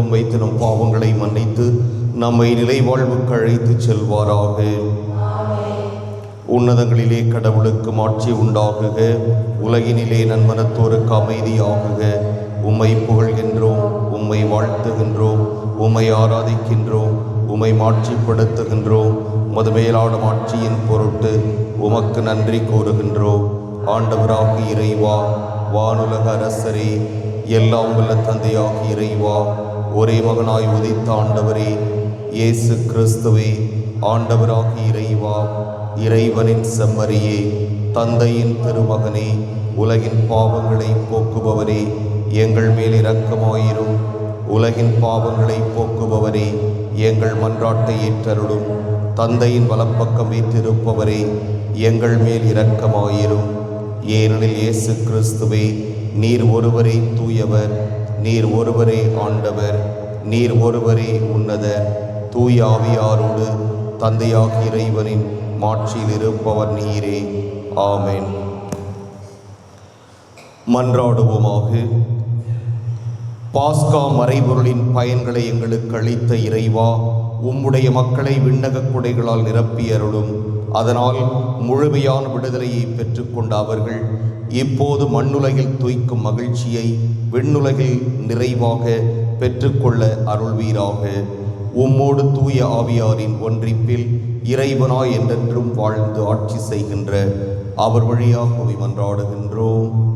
மீது வைத்து நம் பாவங்களை மன்னித்து நம்மை நிலை வாழ்வுக்கு அழைத்து செல்வாராக. உன்னதங்களிலே கடவுளுக்கு மாட்சி உண்டாகுக. உலகினிலே நன்மனத்தோருக்கு அமைதியாகுக. உம்மை புகழ்கின்றோம் உம்மை வாழ்த்துகின்றோம் உம்மை ஆராதிக்கின்றோம் உம்மை மாட்சிப்படுத்துகின்றோம். மதுமேலான மாட்சியின் பொருட்டு உமக்கு நன்றி கூறுகின்றோம். ஆண்டவராகி இறைவா வானுலக அரசரே எல்லாம் உள்ள தந்தையாகி இறைவா ஒரே மகனாய் உதித்த ஆண்டவரே இயேசு கிறிஸ்துவே ஆண்டவராகி இறைவா இறைவனின் செம்மறியே தந்தையின் திருமகனே உலகின் பாவங்களை போக்குபவரே எங்கள் மேல் இரக்கமாயிரும். உலகின் பாவங்களை போக்குபவரே எங்கள் மன்றாட்டை ஏற்றருளும். தந்தையின் வலப்பக்கம் வீற்றிருப்பவரே எங்கள் மேல் இரக்கமாயிரும். ஏனெனில் இயேசு கிறிஸ்துவே நீர் ஒருவரே தூயவர். நீர் ஒருவரே ஆண்டவர் நீர் ஒருவரே உன்னதர். தூய ஆவியாரோடு தந்தையாக இறைவனின் மாட்சியில் இருப்பவர் நீரே. ஆமென். மன்றாடுவோமாக. பாஸ்கா மறைபொருளின் பயன்களை எங்களுக்கு அளித்த இறைவா உம்முடைய மக்களை விண்ணகக் குடைகளால் நிரப்பி அருளும் அதனால் முழுமையான விடுதலையை பெற்றுக்கொண்ட அவர்கள் இப்போது மண்ணுலகில் துய்க்கும் மகிழ்ச்சியை விண்ணுலகில் நிறைவாக பெற்றுக்கொள்ள அருள்வீராக. உம்மோடு தூய ஆவியாரின் ஒன்றிப்பில் இறைவனாய் என்றென்றும் வாழ்ந்து ஆட்சி செய்கின்ற அவர் வழியாக மன்றாடுகின்றோம்.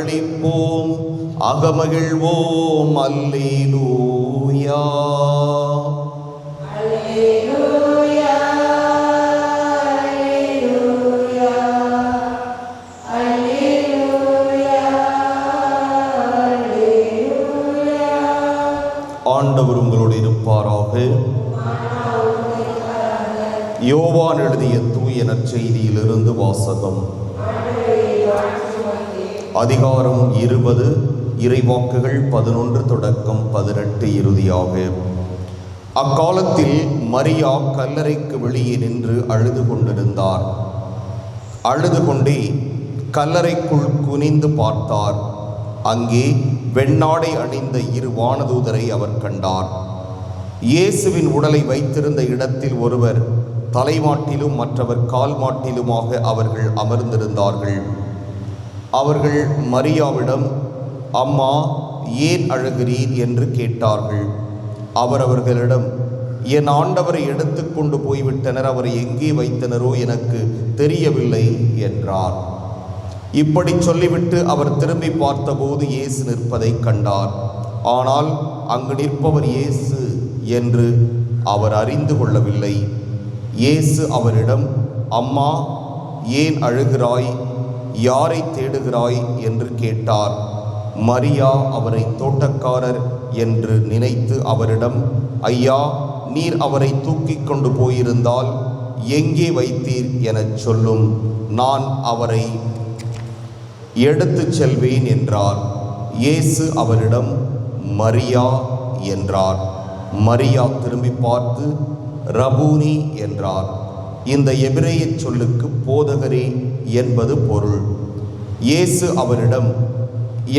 அக்களிப்போம் அகமகிழ்வோம் அல்லேலூயா. ஆண்டவர் உங்களோடு இருப்பாராக. யோவான் எழுதிய தூய நற்செய்தியிலிருந்து வாசகம். அதிகாரம் இருபது இறைவாக்குகள் பதினொன்று தொடக்கம் பதினெட்டு இறுதியாக. அக்காலத்தில் மரியா கல்லறைக்கு வெளியே நின்று அழுது கொண்டிருந்தார். அழுது கொண்டே கல்லறைக்குள் குனிந்து பார்த்தார். அங்கே வெண்ணாடை அணிந்த இரு வானதூதரை அவர் கண்டார். இயேசுவின் உடலை வைத்திருந்த இடத்தில் ஒருவர் தலைமாட்டிலும் மற்றவர் கால் மாட்டிலுமாக அவர்கள் அமர்ந்திருந்தார்கள். அவர்கள் மரியாவிடம் அம்மா ஏன் அழுகிறீர்? என்று கேட்டார்கள். அவர் அவர்களிடம் என் ஆண்டவரை எடுத்துக்கொண்டு போய்விட்டனர். அவரை எங்கே வைத்தனரோ எனக்கு தெரியவில்லை என்றார். இப்படி சொல்லிவிட்டு அவர் திரும்பி பார்த்தபோது இயேசு நிற்பதை கண்டார். ஆனால் அங்கு நிற்பவர் இயேசு என்று அவர் அறிந்து கொள்ளவில்லை. இயேசு அவரிடம் அம்மா ஏன் அழுகிறாய்? யாரை தேடுகிறாய் என்று கேட்டார். மரியா அவரை தோட்டக்காரர் என்று நினைத்து அவரிடம் ஐயா நீர் அவரை தூக்கிக் கொண்டு போயிருந்தால் எங்கே வைத்தீர் எனச் சொல்லும். நான் அவரை எடுத்துச் செல்வேன் என்றார். இயேசு அவரிடம் மரியா என்றார். மரியா திரும்பி பார்த்து ரபூனி என்றார். இந்த எபிரேய சொல்லுக்கு போதகரே என்பது பொருள். இயேசு அவரிடம்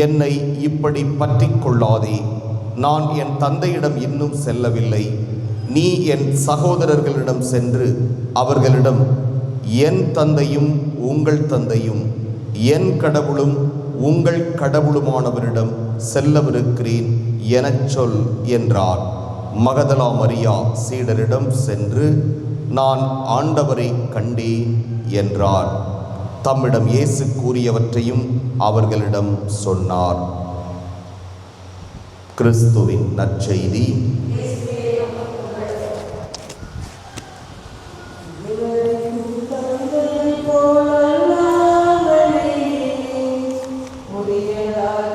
என்னை இப்படி பற்றி கொள்ளாதே நான் என் தந்தையிடம் இன்னும் செல்லவில்லை. நீ என் சகோதரர்களிடம் சென்று அவர்களிடம் என் தந்தையும் உங்கள் தந்தையும் என் கடவுளும் உங்கள் கடவுளுமானவரிடம் செல்லவிருக்கிறேன் எனச் சொல் என்றார். மகதலா மரியா சீடரிடம் சென்று நான் ஆண்டவரை கண்டேன் என்றார். தம்மிடம் இயேசு கூறியவற்றையும் அவர்களிடம் சொன்னார். கிறிஸ்துவின் நற்செய்தி. ஆண்டவரை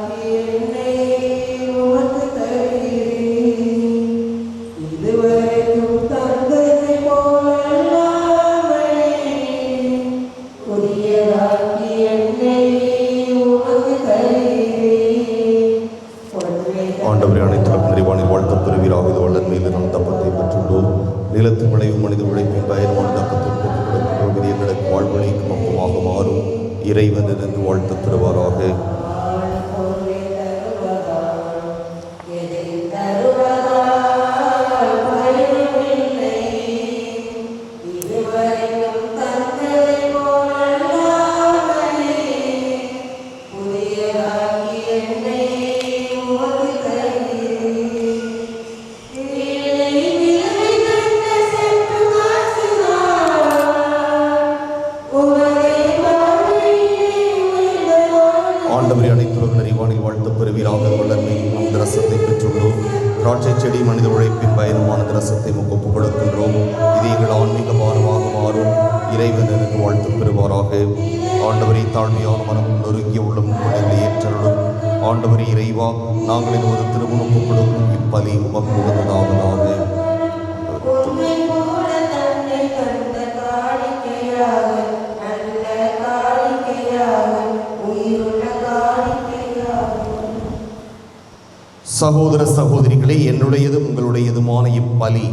சகோதர சகோதரிகளே என்னுடையதும் உங்களுடையதுமான இப்பலி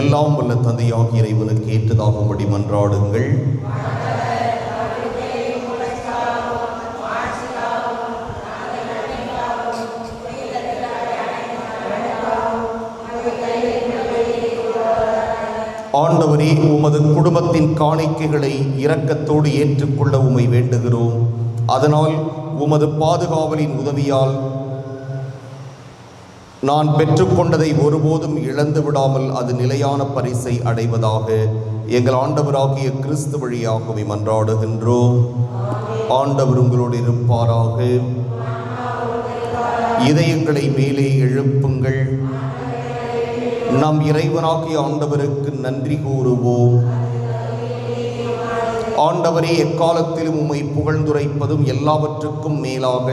எல்லாம் வல்ல தந்தையாகிய இறைவனுக்கு ஏற்றதாகும்படி மன்றாடுங்கள். ஆண்டவரே உமது குடும்பத்தின் காணிக்கைகளை இரக்கத்தோடு ஏற்றுக்கொள்ள உமை வேண்டுகிறோம். அதனால் உமது பாதுகாவலின் உதவியால் நான் பெற்றுக்கொண்டதை ஒருபோதும் இழந்து விடாமல் அது நிலையான பரிசை அடைவதாக எங்கள் ஆண்டவராகிய கிறிஸ்து வழியாகவே மன்றாடுகின்றோம். ஆண்டவர் உங்களோடு இருப்பாராக. இதயங்களை மேலே எழுப்புங்கள். நம் இறைவனாகிய ஆண்டவருக்கு நன்றி கூறுவோம். ஆண்டவரே எக்காலத்திலும் உம்மை புகழ்ந்துரைப்பதும் எல்லாவற்றுக்கும் மேலாக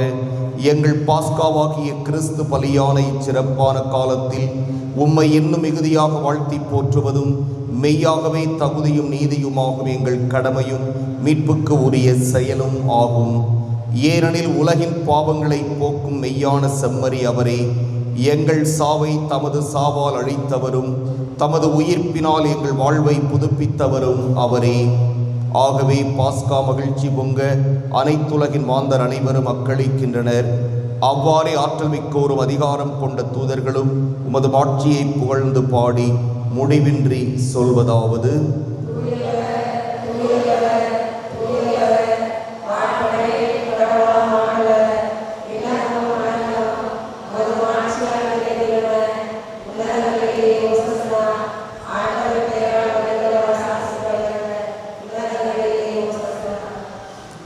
எங்கள் பாஸ்காவாகிய கிறிஸ்து பலியான இச்சிறப்பான காலத்தில் உம்மை இன்னும் மிகுதியாக வாழ்த்தி போற்றுவதும் மெய்யாகவே தகுதியும் நீதியுமாகும் எங்கள் கடமையும் மீட்புக்கு உரிய செயலும் ஆகும். ஏனெனில் உலகின் பாவங்களை போக்கும் மெய்யான செம்மறி அவரே. எங்கள் சாவை தமது சாவால் அழித்தவரும் தமது உயிர்ப்பினால் எங்கள் வாழ்வை புதுப்பித்தவரும் அவரே. ஆகவே பாஸ்கா மகிழ்ச்சி பொங்க அனைத்துலகின் மாந்தர் அனைவரும் அக்களிக்கின்றனர். அவ்வாறே ஆற்றல் மிக்கோரும் அதிகாரம் கொண்ட தூதர்களும் உமது மாட்சியை புகழ்ந்து பாடி முடிவின்றி சொல்வதாவது.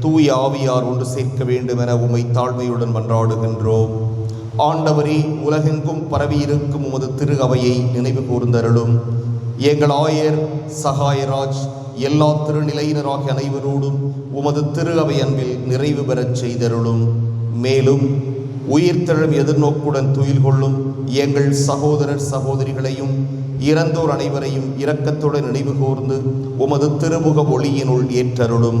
தூய ஆவியார் ஒன்று சேர்க்க வேண்டும் என உமை தாழ்மையுடன் மன்றாடுகின்றோம். ஆண்டவரே உலகெங்கும் பரவியிருக்கும் உமது திரு அவையை நினைவு கூர்ந்தருளும். எங்கள் ஆயர் சகாயராஜ் எல்லா திருநிலையினராகிய அனைவரோடும் உமது திரு அவை அன்பில் நிறைவு பெறச் செய்தருளும். மேலும் உயிர்த்தெழும் எதிர்நோக்குடன் துயில் கொள்ளும் எங்கள் சகோதரர் சகோதரிகளையும் இறந்தோர் அனைவரையும் இரக்கத்துடன் நினைவு கூர்ந்து உமது திருமுக ஒளியினுள் ஏற்றருளும்.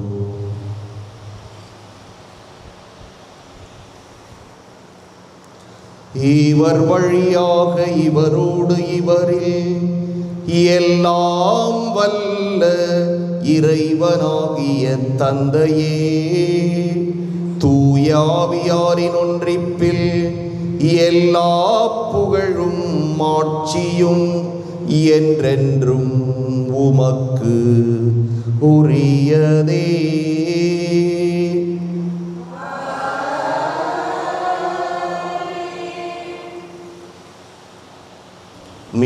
இவர் வழியாக இவரோடு இவரே எல்லாம் வல்ல இறைவனாகிய தந்தையே. தூயாவியாரின் ஒன்றிப்பில் எல்லா புகழும் மாட்சியும் என்றென்றும் உமக்கு உரியதே.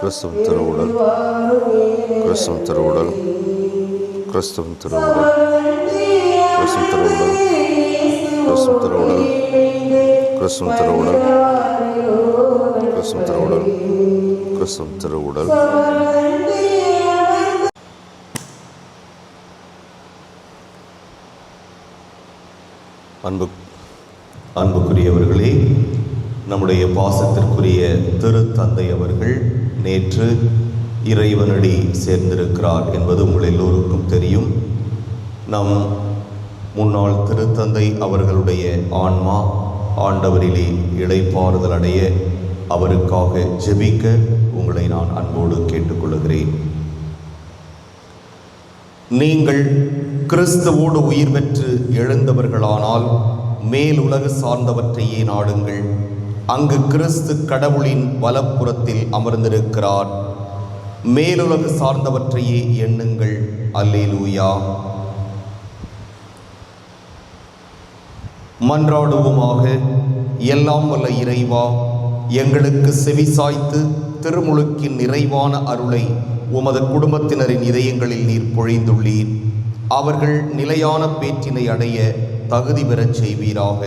கிறிஸ்துவின் திருவுடல். கிறிஸ்துவின் திருவுடல். கிறிஸ்துவின் திருவுடல். கிறிஸ்துவின் திருவுடல். கிறிஸ்துவின் திருவுடல். கிறிஸ்துவின் திருவுடல். கிறிஸ்துவின் திருவுடல். கிறிஸ்துவின் திருவுடல். அன்பு அன்புக்குரியவர்களே நம்முடைய பாசத்திற்குரிய திரு தந்தை அவர்கள் நேற்று இறைவனடி சேர்ந்திருக்கிறார் என்பது உங்கள் எல்லோருக்கும் தெரியும். நம் முன்னாள் திருத்தந்தை அவர்களுடைய ஆன்மா ஆண்டவரிலே இடைப்பாறுதல் அடைய அவருக்காக ஜெபிக்க உங்களை நான் அன்போடு கேட்டுக்கொள்கிறேன். நீங்கள் கிறிஸ்துவோடு உயிர் பெற்று எழுந்தவர்களானால் மேல் உலக சார்ந்தவற்றையே நாடுங்கள். அங்கு கிறிஸ்து கடவுளின் வலப்புறத்தில் அமர்ந்திருக்கிறார். மேலுலகு சார்ந்தவற்றையே எண்ணுங்கள். அல்லேலூயா. மன்றாடுவோமாக. எல்லாம் வல்ல இறைவா எங்களுக்கு செவிசாய்த்து திருமுழுக்கின் நிறைவான அருளை உமது குடும்பத்தினரின் இதயங்களில் நீர் பொழிந்துள்ளீர். அவர்கள் நிலையான பேற்றினை அடைய தகுதி பெறச் செய்வீராக.